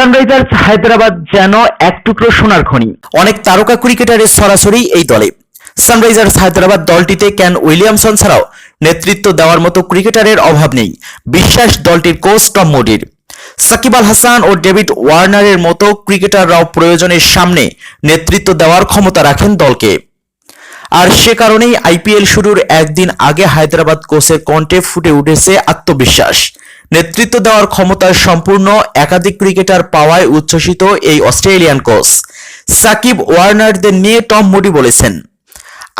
Sunrisers Hyderabad যেন এক টুকরো সোনার খনি। অনেক তারকা ক্রিকেটারের সরাসরি এই দলে। সানরাইজার্স হায়দ্রাবাদ দলটিতে ক্যান উইলিয়ামসন ছাড়াও নেতৃত্ব দেওয়ার মতো ক্রিকেটারের অভাব নেই। বিশ্বাস দলটির কোচ টম মোডির। সাকিব আল হাসান ও ডেভিড ওয়ার্নারের মতো ক্রিকেটাররাও প্রয়োজনের সামনে নেতৃত্ব দেওয়ার ক্ষমতা রাখেন দলকে। আর সে কারণেই আইপিএল শুরুর একদিন আগে হায়দ্রাবাদ কোচের কণ্ঠে ফুটে উঠেছে আত্মবিশ্বাস। নেতৃত্ব দেওয়ার ক্ষমতার সম্পূর্ণ একাধিক ক্রিকেটার পাওয়ায় উচ্ছ্বসিত এই অস্ট্রেলিয়ান কোচ। সাকিব ওয়ার্নারদের নিয়ে টম মুডি বলেছেন,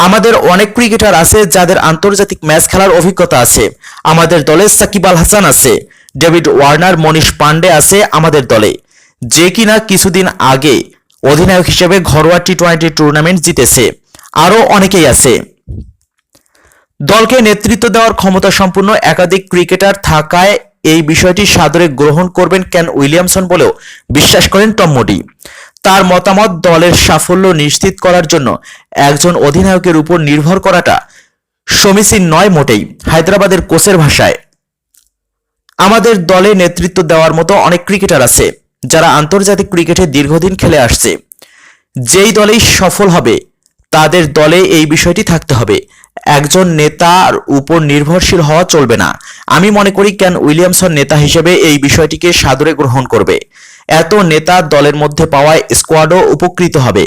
আমাদের অনেক ক্রিকেটার আছে যাদের আন্তর্জাতিক ম্যাচ খেলার অভিজ্ঞতা আছে। আমাদের দলে সাকিব আল হাসান আছে, ডেভিড ওয়ার্নার, মনীষ পান্ডে আছে আমাদের দলে। যে কিনা কিছুদিন আগে অধিনায়ক হিসেবে ঘরোয়া টি টোয়েন্টি টুর্নামেন্ট জিতেছে। আরও অনেকেই আছে। দলকে নেতৃত্ব দেওয়ার ক্ষমতা সম্পূর্ণ একাধিক ক্রিকেটার থাকায় এই বিষয়টি সাদরে গ্রহণ করবেন ক্যান উইলিয়ামসন বলেও বিশ্বাস করেন টম তার মতামত, দলের সাফল্য নিশ্চিত করার জন্য একজন অধিনায়কের উপর নির্ভর করাটা সমীচীন নয় মোটেই, হায়দ্রাবাদের কোচের ভাষায়। আমাদের দলে নেতৃত্ব দেওয়ার মতো অনেক ক্রিকেটার আছে, যারা আন্তর্জাতিক ক্রিকেটে দীর্ঘদিন খেলে আসছে। যেই দলেই সফল হবে তাদের দলে এই বিষয়টি থাকতে হবে। একজন নেতার উপর নির্ভরশীল হওয়া চলবে না। আমি মনে করি ক্যান উইলিয়ামসন নেতা হিসেবে এই বিষয়টিকে সাদরে গ্রহণ করবে। এত নেতা দলের মধ্যে পাওয়ায় স্কোয়াডও উপকৃত হবে।